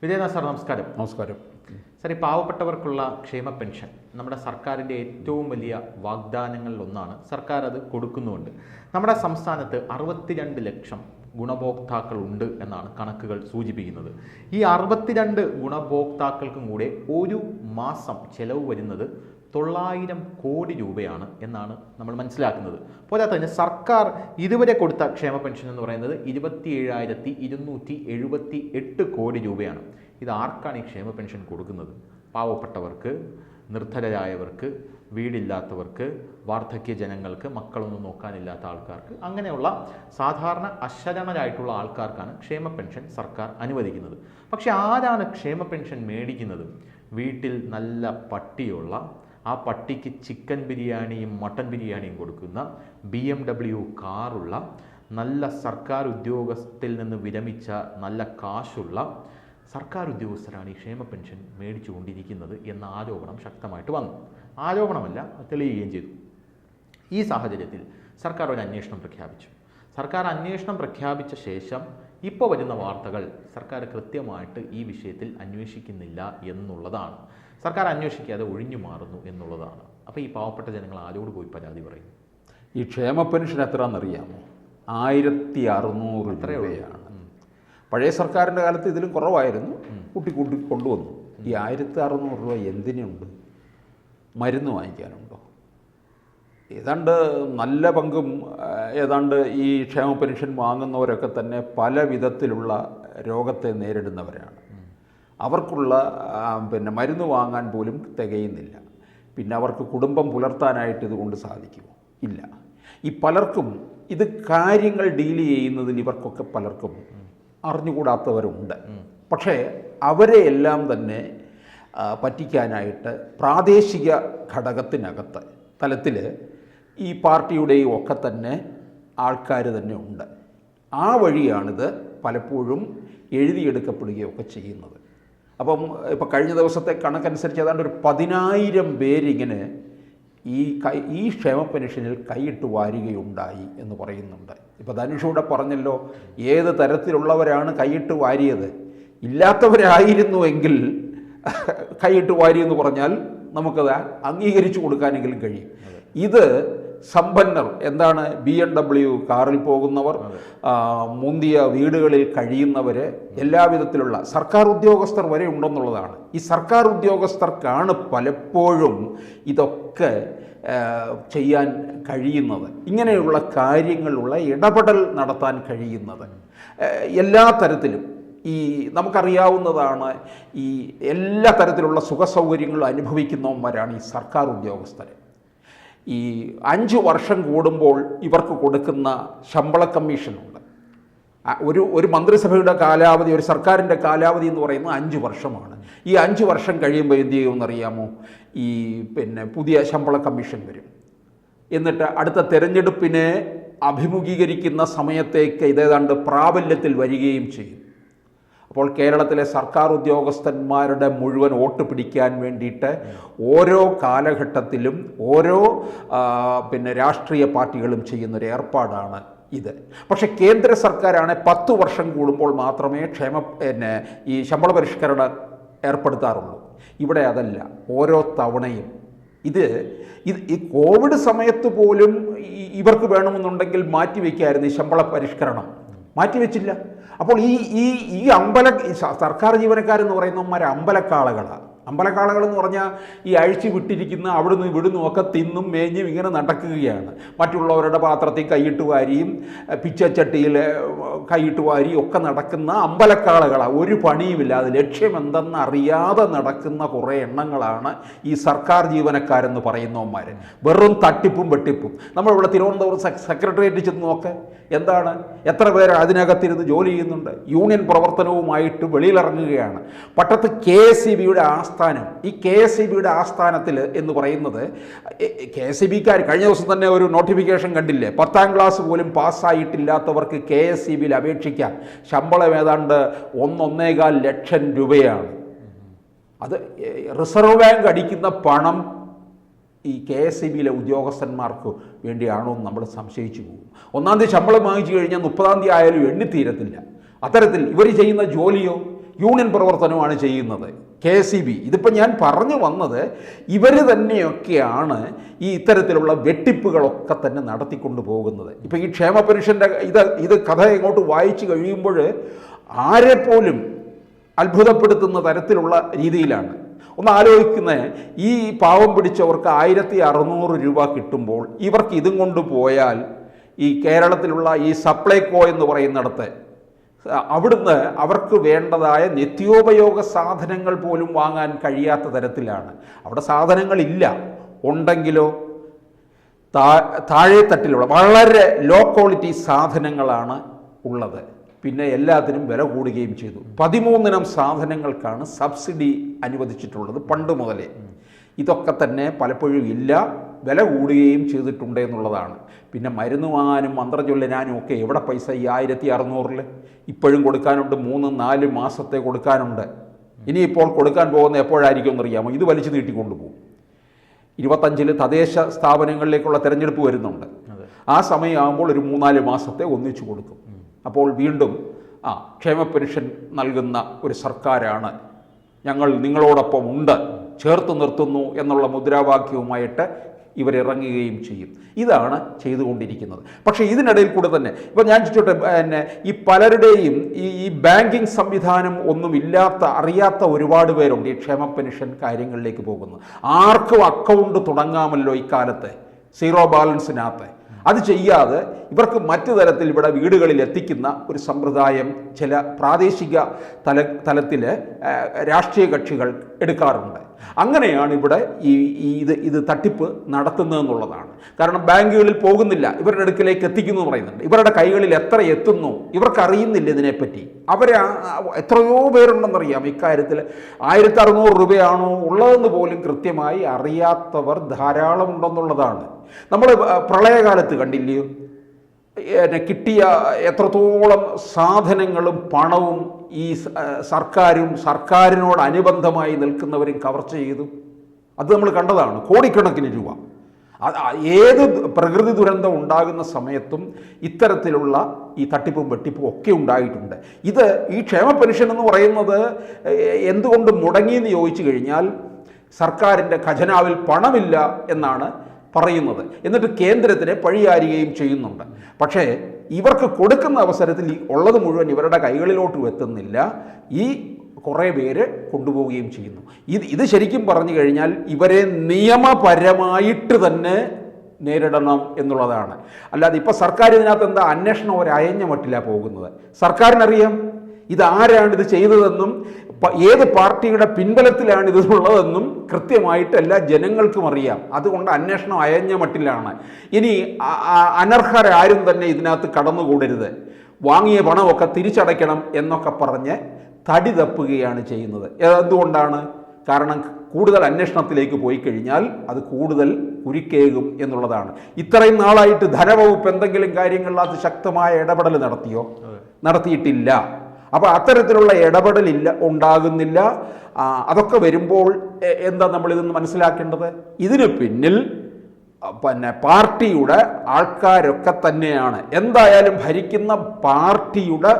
Vijayanath sir നമസ്കാരം. നമസ്കാരം. Sir ഈ പാവപ്പെട്ടവർക്കുള്ള ക്ഷേമ പെൻഷൻ നമ്മുടെ സർക്കാരിന്റെ ഏറ്റവും വലിയ വാഗ്ദാനങ്ങളിൽ ഒന്നാണ് സർക്കാർ അത് കൊടുക്കുന്നുമുണ്ട്. നമ്മുടെ സംസ്ഥാനത്ത് അറുപത്തിരണ്ട് ലക്ഷം ഗുണഭോക്താക്കൾ ഉണ്ട് എന്നാണ് കണക്കുകൾ സൂചിപ്പിക്കുന്നത്. ഈ അറുപത്തിരണ്ട് ഗുണഭോക്താക്കൾക്കും കൂടെ ഒരു മാസം ചെലവ് വരുന്നത് തൊള്ളായിരം കോടി രൂപയാണ് എന്നാണ് നമ്മൾ മനസ്സിലാക്കുന്നത്. പോരാത്തതിന് സർക്കാർ ഇതുവരെ കൊടുത്ത ക്ഷേമ പെൻഷൻ എന്ന് പറയുന്നത് ഇരുപത്തി ഏഴായിരത്തി ഇരുന്നൂറ്റി എഴുപത്തി എട്ട് കോടി രൂപയാണ്. ഇത് ആർക്കാണ് ഈ ക്ഷേമ പെൻഷൻ കൊടുക്കുന്നത്? പാവപ്പെട്ടവർക്ക് നിർധരരായവർക്ക് വീടില്ലാത്തവർക്ക് വാർദ്ധക്യ ജനങ്ങൾക്ക് മക്കളൊന്നും നോക്കാനില്ലാത്ത ആൾക്കാർക്ക് അങ്ങനെയുള്ള സാധാരണ അശരണരായിട്ടുള്ള ആൾക്കാർക്കാണ് ക്ഷേമ പെൻഷൻ സർക്കാർ അനുവദിക്കുന്നത്. പക്ഷേ ആരാണ് ക്ഷേമ പെൻഷൻ മേടിക്കുന്നത്? വീട്ടിൽ നല്ല പട്ടിയുള്ള ആ പട്ടിക്ക് ചിക്കൻ ബിരിയാണിയും മട്ടൻ ബിരിയാണിയും കൊടുക്കുന്ന ബി എം ഡബ്ല്യു കാറുള്ള നല്ല സർക്കാർ ഉദ്യോഗസ്ഥത്തിൽ നിന്ന് വിരമിച്ച നല്ല കാശുള്ള സർക്കാർ ഉദ്യോഗസ്ഥരാണ് ഈ ക്ഷേമ പെൻഷൻ മേടിച്ചുകൊണ്ടിരിക്കുന്നത് എന്ന ആരോപണം ശക്തമായിട്ട് വന്നു. ആരോപണമല്ല തെളിയുകയും ചെയ്തു. ഈ സാഹചര്യത്തിൽ സർക്കാർ ഒരു അന്വേഷണം പ്രഖ്യാപിച്ചു. സർക്കാർ അന്വേഷണം പ്രഖ്യാപിച്ച ശേഷം ഇപ്പോൾ വരുന്ന വാർത്തകൾ സർക്കാർ കൃത്യമായിട്ട് ഈ വിഷയത്തിൽ അന്വേഷിക്കുന്നില്ല എന്നുള്ളതാണ്. സർക്കാർ അന്വേഷിക്കാതെ ഒഴിഞ്ഞു മാറുന്നു എന്നുള്ളതാണ്. അപ്പോൾ ഈ പാവപ്പെട്ട ജനങ്ങൾ ആരോട് പോയി പരാതി പറയും? ഈ ക്ഷേമ പെൻഷൻ എത്രയാണെന്നറിയാമോ? ആയിരത്തി അറുന്നൂറ്. രൂപയാണ്. പഴയ സർക്കാരിന്റെ കാലത്ത് ഇതിലും കുറവായിരുന്നു. കൂട്ടി കൂട്ടി കൊണ്ടുവന്നു. ഈ ആയിരത്തി അറുന്നൂറ് രൂപ എന്തിനുണ്ട്? മരുന്ന് വാങ്ങിക്കാനുണ്ടോ? ഏതാണ്ട് നല്ല പങ്കും ഏതാണ്ട് ഈ ക്ഷേമ പെൻഷൻ വാങ്ങുന്നവരൊക്കെ തന്നെ പല വിധത്തിലുള്ള രോഗത്തെ നേരിടുന്നവരാണ്. അവർക്കുള്ള പിന്നെ മരുന്ന് വാങ്ങാൻ പോലും തികയുന്നില്ല. പിന്നെ അവർക്ക് കുടുംബം പുലർത്താനായിട്ട് ഇതുകൊണ്ട് സാധിക്കുമോ? ഇല്ല. ഈ പലർക്കും ഇത് കാര്യങ്ങൾ ഡീൽ ചെയ്യുന്നതിൽ ഇവർക്കൊക്കെ പലർക്കും അറിഞ്ഞുകൂടാത്തവരുണ്ട്. പക്ഷേ അവരെ എല്ലാം തന്നെ പറ്റിക്കാനായിട്ട് പ്രാദേശിക ഘടകത്തിനകത്ത് തലത്തിൽ ഈ പാർട്ടിയുടെയും ഒക്കെ തന്നെ ആൾക്കാർ തന്നെ ഉണ്ട്. ആ വഴിയാണിത് പലപ്പോഴും എഴുതിയെടുക്കപ്പെടുകയൊക്കെ ചെയ്യുന്നത്. അപ്പം ഇപ്പോൾ കഴിഞ്ഞ ദിവസത്തെ കണക്കനുസരിച്ച് ഏതാണ്ട് ഒരു പതിനായിരം പേരിങ്ങനെ ഈ കൈ ഈ ക്ഷേമ പെൻഷനിൽ കൈയിട്ട് വാരുകയുണ്ടായി എന്ന് പറയുന്നുണ്ട്. ഇപ്പോൾ ധനുഷൂടെ പറഞ്ഞല്ലോ ഏത് തരത്തിലുള്ളവരാണ് കൈയിട്ട് വാരിയത്? ഇല്ലാത്തവരായിരുന്നുവെങ്കിൽ കൈയിട്ട് വാരി എന്ന് പറഞ്ഞാൽ നമുക്കത് അംഗീകരിച്ചു കൊടുക്കാനെങ്കിലും കഴിയും. ഇത് സമ്പന്നർ. എന്താണ്? ബി എം ഡബ്ല്യു കാറിൽ പോകുന്നവർ മുന്തിയ വീടുകളിൽ കഴിയുന്നവർ എല്ലാവിധത്തിലുള്ള സർക്കാർ ഉദ്യോഗസ്ഥർ വരെ ഉണ്ടെന്നുള്ളതാണ്. ഈ സർക്കാർ ഉദ്യോഗസ്ഥർക്കാണ് പലപ്പോഴും ഇതൊക്കെ ചെയ്യാൻ കഴിയുന്നത്. ഇങ്ങനെയുള്ള കാര്യങ്ങളുള്ള ഇടപെടൽ നടത്താൻ കഴിയുന്നത്. എല്ലാ തരത്തിലും. ഈ നമുക്കറിയാവുന്നതാണ് ഈ എല്ലാ തരത്തിലുള്ള സുഖസൗകര്യങ്ങളും അനുഭവിക്കുന്നവന്മാരാണ് ഈ സർക്കാർ ഉദ്യോഗസ്ഥർ ഈ അഞ്ച് വർഷം കൂടുമ്പോൾ ഇവർക്ക് കൊടുക്കുന്ന ശമ്പള കമ്മീഷനുണ്ട്. ഒരു ഒരു മന്ത്രിസഭയുടെ കാലാവധി ഒരു സർക്കാരിന്റെ കാലാവധി എന്ന് പറയുന്നത് അഞ്ച് വർഷമാണ്. ഈ അഞ്ച് വർഷം കഴിയുമ്പോൾ എന്ത് ചെയ്യുമെന്നറിയാമോ? ഈ പിന്നെ പുതിയ ശമ്പള കമ്മീഷൻ വരും. എന്നിട്ട് അടുത്ത തെരഞ്ഞെടുപ്പിനെ അഭിമുഖീകരിക്കുന്ന സമയത്തേക്ക് ഇതേതാണ്ട് പ്രാബല്യത്തിൽ വരികയും ചെയ്യും. അപ്പോൾ കേരളത്തിലെ സർക്കാർ ഉദ്യോഗസ്ഥന്മാരുടെ മുഴുവൻ വോട്ട് പിടിക്കാൻ വേണ്ടിയിട്ട് ഓരോ കാലഘട്ടത്തിലും ഓരോ പിന്നെ രാഷ്ട്രീയ പാർട്ടികളും ചെയ്യുന്നൊരു ഏർപ്പാടാണ് ഇത്. പക്ഷേ കേന്ദ്ര സർക്കാരാണ് പത്ത് വർഷം കൂടുമ്പോൾ മാത്രമേ ക്ഷേമ പിന്നെ ഈ ശമ്പള പരിഷ്കരണം ഏർപ്പെടുത്താറുള്ളൂ. ഇവിടെ അതല്ല ഓരോ തവണയും. ഇത് ഇത് ഈ കോവിഡ് സമയത്ത് പോലും ഇവർക്ക് വേണമെന്നുണ്ടെങ്കിൽ മാറ്റിവെക്കായിരുന്നു ഈ ശമ്പള പരിഷ്കരണം. മാറ്റിവെച്ചില്ല അപ്പോൾ ഈ ഈ ഈ അമ്പല സർക്കാർ ജീവനക്കാരെന്ന് പറയുന്നവന്മാർ അമ്പലക്കാളകളാണ് അമ്പലക്കാളകൾ എന്ന് പറഞ്ഞാൽ ഈ അഴിച്ചു വിട്ടിരിക്കുന്ന അവിടുന്ന് ഇവിടുന്നും ഒക്കെ തിന്നും മേഞ്ഞും ഇങ്ങനെ നടക്കുകയാണ്. മറ്റുള്ളവരുടെ പാത്രത്തിൽ കൈയിട്ട് വാരിയും പിച്ചച്ചട്ടിയിൽ കൈയിട്ട് വാരിയും ഒക്കെ നടക്കുന്ന അമ്പലക്കാളകളാണ് ഒരു പണിയുമില്ല. അത് ലക്ഷ്യമെന്തെന്ന് അറിയാതെ നടക്കുന്ന കുറേ എണ്ണങ്ങളാണ് ഈ സർക്കാർ ജീവനക്കാരെന്ന് പറയുന്നവന്മാർ വെറും തട്ടിപ്പും വെട്ടിപ്പും. നമ്മളിവിടെ തിരുവനന്തപുരം സെ- സെക്രട്ടേറിയറ്റിൽ ചെന്ന് നോക്ക്. എന്താണ്? എത്ര പേര് അതിനകത്തിരുന്ന് ജോലി ചെയ്യുന്നുണ്ട്? യൂണിയൻ പ്രവർത്തനവുമായിട്ട് വെളിയിലിറങ്ങുകയാണ്. പട്ടത്ത് കെ എസ് ഇ ബിയുടെ ആസ്ഥാനം ഈ കെ എസ് ഇ ബിയുടെ ആസ്ഥാനത്തിൽ എന്ന് പറയുന്നത് കെ എസ് ഇ ബിക്കാർ കഴിഞ്ഞ ദിവസം തന്നെ ഒരു നോട്ടിഫിക്കേഷൻ കണ്ടില്ലേ? പത്താം ക്ലാസ് പോലും പാസ്സായിട്ടില്ലാത്തവർക്ക് കെ എസ് ഇ ബിയിൽ അപേക്ഷിക്കാം. ശമ്പളം ഏതാണ്ട് ഒന്നൊന്നേകാൽ ലക്ഷം രൂപയാണ്. അത് റിസർവ് ബാങ്ക് അടിക്കുന്ന പണം ഈ കെ എസ് ഇ ബിയിലെ ഉദ്യോഗസ്ഥന്മാർക്ക് വേണ്ടിയാണോ എന്ന് നമ്മൾ സംശയിച്ചു പോകും. ഒന്നാം തീയതി ശമ്പളം വാങ്ങിച്ചു കഴിഞ്ഞാൽ മുപ്പതാം തീയതി ആയാലും എണ്ണിത്തീരത്തില്ല. അത്തരത്തിൽ ഇവർ ചെയ്യുന്ന ജോലിയോ യൂണിയൻ പ്രവർത്തനമാണ് ചെയ്യുന്നത്. K C B. ഇതിപ്പോൾ ഞാൻ പറഞ്ഞു വന്നത് ഇവർ തന്നെയൊക്കെയാണ് ഈ ഇത്തരത്തിലുള്ള വെട്ടിപ്പുകളൊക്കെ തന്നെ നടത്തിക്കൊണ്ട് പോകുന്നത്. ഇപ്പോൾ ഈ ക്ഷേമ പെൻഷന്റെ ഇത് ഇത് കഥ ഇങ്ങോട്ട് വായിച്ചു കഴിയുമ്പോൾ ആരെപ്പോലും അത്ഭുതപ്പെടുത്തുന്ന തരത്തിലുള്ള രീതിയിലാണ്. ഒന്ന് ആലോചിക്കുന്നത് ഈ പാവം പിടിച്ചവർക്ക് ആയിരത്തി അറുന്നൂറ് രൂപ കിട്ടുമ്പോൾ ഇവർക്ക് ഇതും കൊണ്ട് പോയാൽ ഈ കേരളത്തിലുള്ള ഈ സപ്ലൈകോ എന്ന് പറയുന്നിടത്ത് അവിടുന്ന് അവർക്ക് വേണ്ടതായ നിത്യോപയോഗ സാധനങ്ങൾ പോലും വാങ്ങാൻ കഴിയാത്ത തരത്തിലാണ്. അവിടെ സാധനങ്ങളില്ല. ഉണ്ടെങ്കിലോ താ തട്ടിലുള്ള വളരെ ലോ ക്വാളിറ്റി സാധനങ്ങളാണ് ഉള്ളത്. പിന്നെ എല്ലാത്തിനും വില കൂടുകയും ചെയ്തു. പതിമൂന്നിനം സാധനങ്ങൾക്കാണ് സബ്സിഡി അനുവദിച്ചിട്ടുള്ളത് പണ്ട് മുതലേ. ഇതൊക്കെ തന്നെ പലപ്പോഴും ഇല്ല. വില കൂടുകയും ചെയ്തിട്ടുണ്ട് എന്നുള്ളതാണ്. പിന്നെ മരുന്ന് വാങ്ങാനും മന്ത്രം ചൊല്ലിനാനും ഒക്കെ എവിടെ പൈസ ഈ ആയിരത്തി അറുന്നൂറിൽ ഇപ്പോഴും കൊടുക്കാനുണ്ട് മൂന്ന് നാല് മാസത്തെ കൊടുക്കാനുണ്ട്. ഇനിയിപ്പോൾ കൊടുക്കാൻ പോകുന്ന എപ്പോഴായിരിക്കും എന്നറിയാമോ? ഇത് വലിച്ചു നീട്ടിക്കൊണ്ടുപോകും. ഇരുപത്തഞ്ചിൽ തദ്ദേശ സ്ഥാപനങ്ങളിലേക്കുള്ള തെരഞ്ഞെടുപ്പ് വരുന്നുണ്ട്. ആ സമയമാകുമ്പോൾ ഒരു മൂന്നാൽ മാസത്തെ ഒന്നിച്ചു കൊടുക്കും. അപ്പോൾ വീണ്ടും ആ ക്ഷേമ പെൻഷൻ നൽകുന്ന ഒരു സർക്കാരാണ് ഞങ്ങൾ നിങ്ങളോടൊപ്പം ഉണ്ട് ചേർത്ത് നിർത്തുന്നു എന്നുള്ള മുദ്രാവാക്യവുമായിട്ട് ഇവരിറങ്ങുകയും ചെയ്യും. ഇതാണ് ചെയ്തുകൊണ്ടിരിക്കുന്നത്. പക്ഷേ ഇതിനിടയിൽ കൂടെ തന്നെ ഇപ്പോൾ ഞാൻ ചോദിച്ചോട്ടെ പിന്നെ ഈ പലരുടെയും ഈ ഈ ബാങ്കിങ് സംവിധാനം ഒന്നുമില്ലാത്ത അറിയാത്ത ഒരുപാട് പേരുണ്ട് ഈ ക്ഷേമ പെൻഷൻ കാര്യങ്ങളിലേക്ക് പോകുന്നത് ആർക്കും അക്കൗണ്ട് തുടങ്ങാമല്ലോ ഇക്കാലത്ത്. സീറോ ബാലൻസിനകത്ത്. അത് ചെയ്യാതെ ഇവർക്ക് മറ്റു തരത്തിൽ ഇവിടെ വീടുകളിൽ എത്തിക്കുന്ന ഒരു സമ്പ്രദായം ചില പ്രാദേശിക തല തലത്തിൽ രാഷ്ട്രീയ കക്ഷികൾ എടുക്കാറുണ്ട്. അങ്ങനെയാണ് ഇവിടെ ഈ ഇത് ഇത് തട്ടിപ്പ് നടത്തുന്നതെന്നുള്ളതാണ്. കാരണം ബാങ്കുകളിൽ പോകുന്നില്ല ഇവരുടെ അടുക്കിലേക്ക് എത്തിക്കുന്നു എന്ന് പറയുന്നുണ്ട്. ഇവരുടെ കൈകളിൽ എത്ര എത്തുന്നു ഇവർക്കറിയുന്നില്ല ഇതിനെപ്പറ്റി. അവർ എത്രയോ പേരുണ്ടെന്നറിയാം ഇക്കാര്യത്തിൽ. ആയിരത്തി അറുന്നൂറ് രൂപയാണോ ഉള്ളതെന്ന് പോലും കൃത്യമായി അറിയാത്തവർ ധാരാളം ഉണ്ടെന്നുള്ളതാണ് നമ്മൾ പ്രളയകാലത്ത് കണ്ടില്ലയോ കിട്ടിയ എത്രത്തോളം സാധനങ്ങളും പണവും ഈ സർക്കാരും സർക്കാരിനോട് അനുബന്ധമായി നിൽക്കുന്നവരും കവർച്ച ചെയ്തു. അത് നമ്മൾ കണ്ടതാണ്. കോടിക്കണക്കിന് രൂപ. ഏത് പ്രകൃതി ദുരന്തം ഉണ്ടാകുന്ന സമയത്തും ഇത്തരത്തിലുള്ള ഈ തട്ടിപ്പും വെട്ടിപ്പും ഒക്കെ ഉണ്ടായിട്ടുണ്ട്. ഇത് ഈ ക്ഷേമ പെൻഷൻ എന്ന് പറയുന്നത് എന്തുകൊണ്ട് മുടങ്ങിയെന്ന് ചോദിച്ചു കഴിഞ്ഞാൽ സർക്കാരിന്റെ ഖജനാവിൽ പണമില്ല എന്നാണ് പറയുന്നത്. എന്നിട്ട് കേന്ദ്രത്തിനെ പഴിയാരുകയും ചെയ്യുന്നുണ്ട്. പക്ഷേ ഇവർക്ക് കൊടുക്കുന്ന അവസരത്തിൽ ഉള്ളത് മുഴുവൻ ഇവരുടെ കൈകളിലോട്ട് എത്തുന്നില്ല. ഈ കുറേ പേര് കൊണ്ടുപോവുകയും ചെയ്യുന്നു. ഇത് ഇത് ശരിക്കും പറഞ്ഞു കഴിഞ്ഞാൽ ഇവരെ നിയമപരമായിട്ട് തന്നെ നേരിടണം എന്നുള്ളതാണ്. അല്ലാതെ ഇപ്പോൾ സർക്കാർ ഇതിനകത്ത് എന്താ അന്വേഷണം ഒരു അയഞ്ഞ മട്ടിലാണ് പോകുന്നത്? സർക്കാരിനറിയാം? ഇതാരാണ് ഇത് ചെയ്തതെന്നും ഏത് പാർട്ടിയുടെ പിൻബലത്തിലാണ് ഇതുള്ളതെന്നും കൃത്യമായിട്ട് എല്ലാ ജനങ്ങൾക്കും അറിയാം. അതുകൊണ്ട് അന്വേഷണം അയഞ്ഞ മട്ടിലാണ്. ഇനി അനർഹരാരും തന്നെ ഇതിനകത്ത് കടന്നുകൂടരുത്. വാങ്ങിയ പണമൊക്കെ തിരിച്ചടയ്ക്കണം എന്നൊക്കെ പറഞ്ഞ് തടി തപ്പുകയാണ് ചെയ്യുന്നത്. എന്തുകൊണ്ടാണ്? കാരണം കൂടുതൽ അന്വേഷണത്തിലേക്ക് പോയി കഴിഞ്ഞാൽ അത് കൂടുതൽ കുരുക്കേകും എന്നുള്ളതാണ്. ഇത്രയും നാളായിട്ട് ധനവകുപ്പ് എന്തെങ്കിലും കാര്യങ്ങളിലകത്ത് ശക്തമായ ഇടപെടൽ നടത്തിയോ? നടത്തിയിട്ടില്ല. അപ്പോൾ അത്തരത്തിലുള്ള ഇടപെടലില്ല ഉണ്ടാകുന്നില്ല. അതൊക്കെ വരുമ്പോൾ എന്താ നമ്മളിതെന്ന് മനസ്സിലാക്കേണ്ടത്? ഇതിന് പിന്നിൽ പിന്നെ പാർട്ടിയുടെ ആൾക്കാരൊക്കെ തന്നെയാണ്. എന്തായാലും ഭരിക്കുന്ന പാർട്ടിയുടെ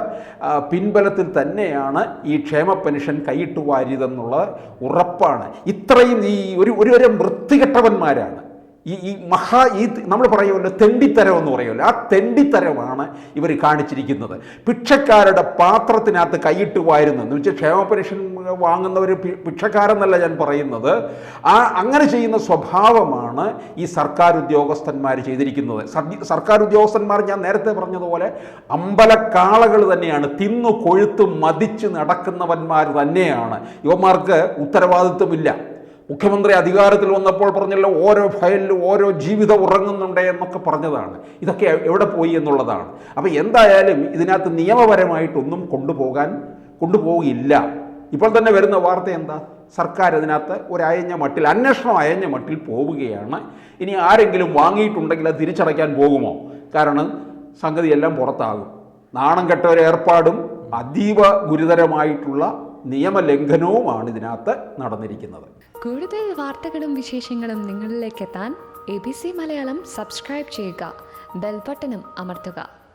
പിൻബലത്തിൽ തന്നെയാണ് ഈ ക്ഷേമ പെൻഷൻ കൈയിട്ട് വാരിയതെന്നുള്ളത് ഉറപ്പാണ്. ഇത്രയും ഈ ഒരു ഒരു വൃത്തികെട്ടവന്മാരാണ്. ഈ ഈ മഹാ ഈ നമ്മൾ പറയുമല്ലോ തെണ്ടിത്തരം എന്ന് പറയുമല്ലോ. ആ തെണ്ടിത്തരമാണ് ഇവർ കാണിച്ചിരിക്കുന്നത്. ഭിക്ഷക്കാരുടെ പാത്രത്തിനകത്ത് കൈയിട്ട് വായിരുന്നു എന്ന് വെച്ചാൽ ക്ഷേമ പെൻഷൻ വാങ്ങുന്നവർ ഭിക്ഷക്കാരെന്നല്ല ഞാൻ പറയുന്നത്. ആ അങ്ങനെ ചെയ്യുന്ന സ്വഭാവമാണ് ഈ സർക്കാർ ഉദ്യോഗസ്ഥന്മാർ ചെയ്തിരിക്കുന്നത്. സർക്കാർ ഉദ്യോഗസ്ഥന്മാർ ഞാൻ നേരത്തെ പറഞ്ഞതുപോലെ അമ്പലക്കാളകൾ തന്നെയാണ്. തിന്നു കൊഴുത്ത് മതിച്ച് നടക്കുന്നവന്മാർ തന്നെയാണ്. യുവമാർക്ക് ഉത്തരവാദിത്വമില്ല. മുഖ്യമന്ത്രി അധികാരത്തിൽ വന്നപ്പോൾ പറഞ്ഞല്ലോ ഓരോ ഫയലിലും ഓരോ ജീവിതം ഉറങ്ങുന്നുണ്ട് എന്നൊക്കെ പറഞ്ഞതാണ്. ഇതൊക്കെ എവിടെ പോയി എന്നുള്ളതാണ്. അപ്പോൾ എന്തായാലും ഇതിനകത്ത് നിയമപരമായിട്ടൊന്നും കൊണ്ടുപോകാൻ കൊണ്ടുപോകില്ല. ഇപ്പോൾ തന്നെ വരുന്ന വാർത്ത എന്താ? സർക്കാർ അതിനകത്ത് ഒരു അയഞ്ഞ മട്ടിൽ അന്വേഷണം അയഞ്ഞ മട്ടിൽ പോവുകയാണ്. ഇനി ആരെങ്കിലും വാങ്ങിയിട്ടുണ്ടെങ്കിൽ അത് തിരിച്ചടയ്ക്കാൻ പോകുമോ? കാരണം സംഗതിയെല്ലാം പുറത്താകും. നാണം കെട്ട ഒരു ഏർപ്പാടും അതീവ ഗുരുതരമായിട്ടുള്ള നിയമലംഘനവുമാണ് ഇതിനകത്ത് നടന്നിരിക്കുന്നത്. കൂടുതൽ വാർത്തകളും വിശേഷങ്ങളും നിങ്ങളിലേക്ക് എത്താൻ A B C Malayalam subscribe ചെയ്യുക. ബെൽബട്ടനും അമർത്തുക.